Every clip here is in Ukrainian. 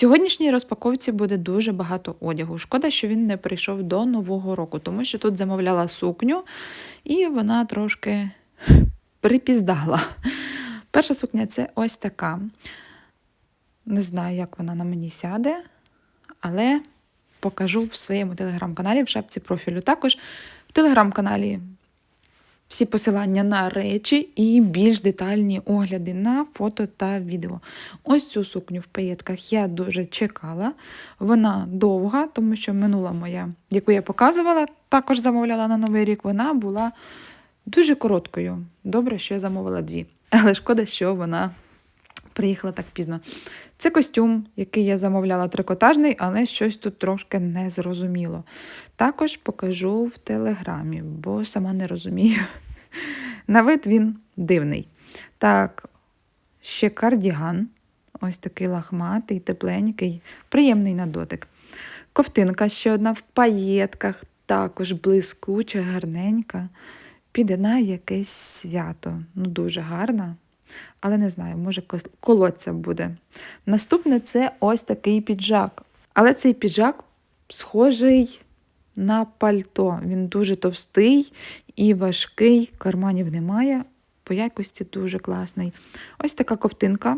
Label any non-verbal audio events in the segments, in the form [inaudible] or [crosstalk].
сьогоднішній розпаковці буде дуже багато одягу. Шкода, що він не прийшов до Нового року, тому що тут замовляла сукню, і вона трошки [laughs] припіздала. Перша сукня це ось така. Не знаю, як вона на мені сяде, але покажу в своєму телеграм-каналі в шапці профілю. Також в телеграм-каналі всі посилання на речі і більш детальні огляди на фото та відео. Ось цю сукню в паєтках я дуже чекала. Вона довга, тому що минула моя, яку я показувала, також замовляла на Новий рік, вона була дуже короткою. Добре, що я замовила дві. Але шкода, що вона приїхала так пізно. Це костюм, який я замовляла трикотажний, але щось тут трошки не зрозуміло. Також покажу в телеграмі, бо сама не розумію. На вид він дивний. Так, ще кардіган. Ось такий лахматий, тепленький, приємний на дотик. Ковтинка ще одна в паєтках, також блискуча, гарненька. Піде на якесь свято. Ну, дуже гарна. Але не знаю, може колоться буде. Наступне це ось такий піджак. Але цей піджак схожий на пальто. Він дуже товстий і важкий, карманів немає. По якості дуже класний. Ось така ковтинка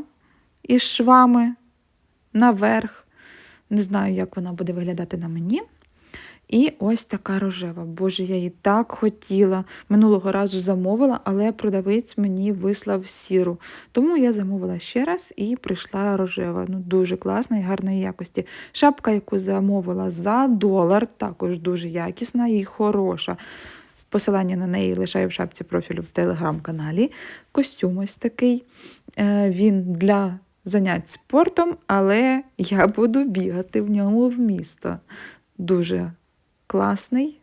із швами наверх. Не знаю, як вона буде виглядати на мені. І ось така рожева. Боже, я її так хотіла. Минулого разу замовила, але продавець мені вислав сіру. Тому я замовила ще раз і прийшла рожева. Ну, дуже класна і гарної якості. Шапка, яку замовила за долар, також дуже якісна і хороша. Посилання на неї лишаю в шапці профілю в телеграм-каналі. Костюм ось такий. Е, Він для занять спортом, але я буду бігати в ньому в місто. Дуже класний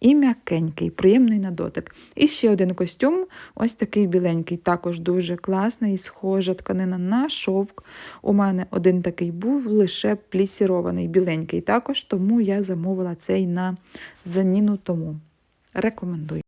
і м'якенький, приємний на дотик. І ще один костюм, ось такий біленький, також дуже класний, схожа тканина на шовк. У мене один такий був, лише плісірований, біленький також, тому я замовила цей на заміну тому. Рекомендую.